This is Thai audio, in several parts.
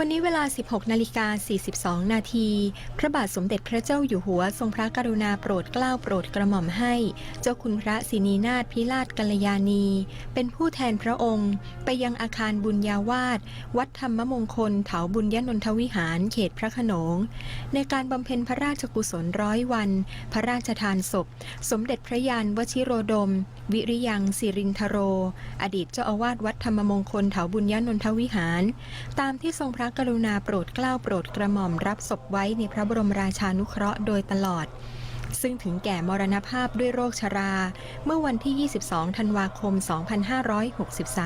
วันนี้เวลา 16 นาฬิกา 42 นาที พระบาทสมเด็จพระเจ้าอยู่หัว ทรงพระกรุณาโปรดเกล้าโปรดกระหม่อมให้ เจ้าคุณพระศรีนีนาถพิราชกัลยาณี เป็นผู้แทนพระองค์ ไปยังอาคารบุญญาวาสวัดธรรมมงคลเถาบุญยนนทวิหารเขตพระขนง ในการบำเพ็ญพระราชกุศลร้อยวัน พระราชทานศพ สมเด็จพระยานวชิโรดม วิริยังสิรินทโร อดีตเจ้าอาวาสวัดธรรมมงคลเถาบุญยนนทวิหาร ตามที่ทรงพระระกรุณาโปรดเกล้าโปรดกระหม่อมรับศพไว้ในพระบรมราชานุเคราะห์โดยตลอด ซึ่งถึงแก่มรณภาพด้วยโรคชรา เมื่อวันที่ 22 ธันวาคม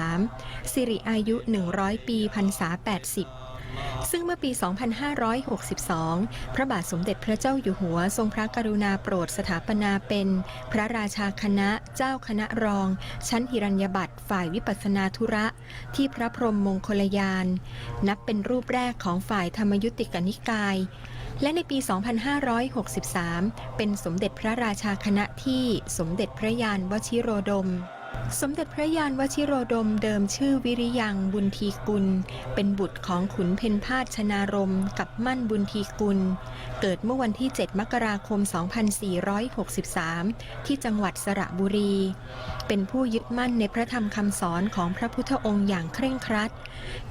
2563 สิริอายุ 100 ปีพรรษา 80 ซึ่งเมื่อปี 2562 พระบาทสมเด็จพระเจ้าอยู่หัว ทรงพระกรุณาโปรดสถาปนาเป็น พระราชาคณะเจ้าคณะรอง ชั้นหิรัญญบัตรฝ่ายวิปัสนาธุระ ที่พระพรหมมงคลยาน นับเป็นรูปแรกของฝ่ายธรรมยุติกนิกาย และในปี 2563 เป็นสมเด็จพระราชาคณะที่สมเด็จพระยานวชิโรดม สมเด็จพระยานวชิโรดมเดิมชื่อวิริยังบุญทีกุล เป็นบุตรของขุนเพนพาชชนารมกับมั่นบุญทีกุล เกิดเมื่อวันที่ 7 มกราคม 2463 ที่จังหวัดสระบุรี เป็นผู้ยึดมั่นในพระธรรมคำสอนของพระพุทธองค์อย่างเคร่งครัด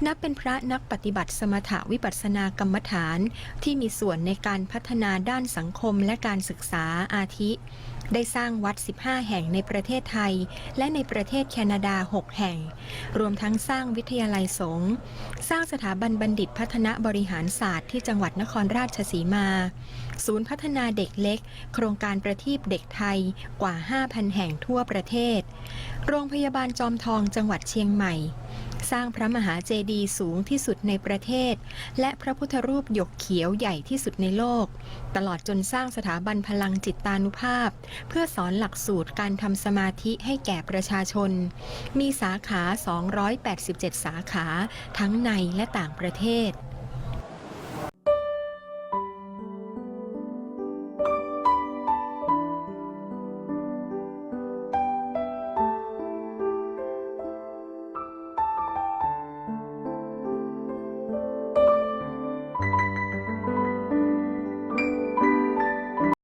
นับเป็นพระนักปฏิบัติสมถวิปัสสนากรรมฐานที่มีส่วนในการพัฒนาด้านสังคมและการศึกษาอาทิ ได้สร้างวัด 15 แห่งในประเทศไทย และในประเทศแคนาดา 6 แห่ง รวมทั้งสร้างวิทยาลัยสงฆ์สร้างสถาบันบัณฑิตพัฒนาบริหารศาสตร์ที่จังหวัดนครราชสีมา ศูนย์พัฒนาเด็กเล็ก โครงการประทีปเด็กไทยกว่า 5,000 แห่งทั่วประเทศ โรงพยาบาลจอมทองจังหวัดเชียงใหม่ สร้างพระมหาเจดีย์สูงที่สุดในประเทศ และพระพุทธรูปหยกเขียวใหญ่ที่สุดในโลก ตลอดจนสร้างสถาบันพลังจิตตานุภาพ เพื่อสอนหลักสูตรการทำสมาธิให้แก่ประชาชน มีสาขา 287 สาขา ทั้งในและต่างประเทศ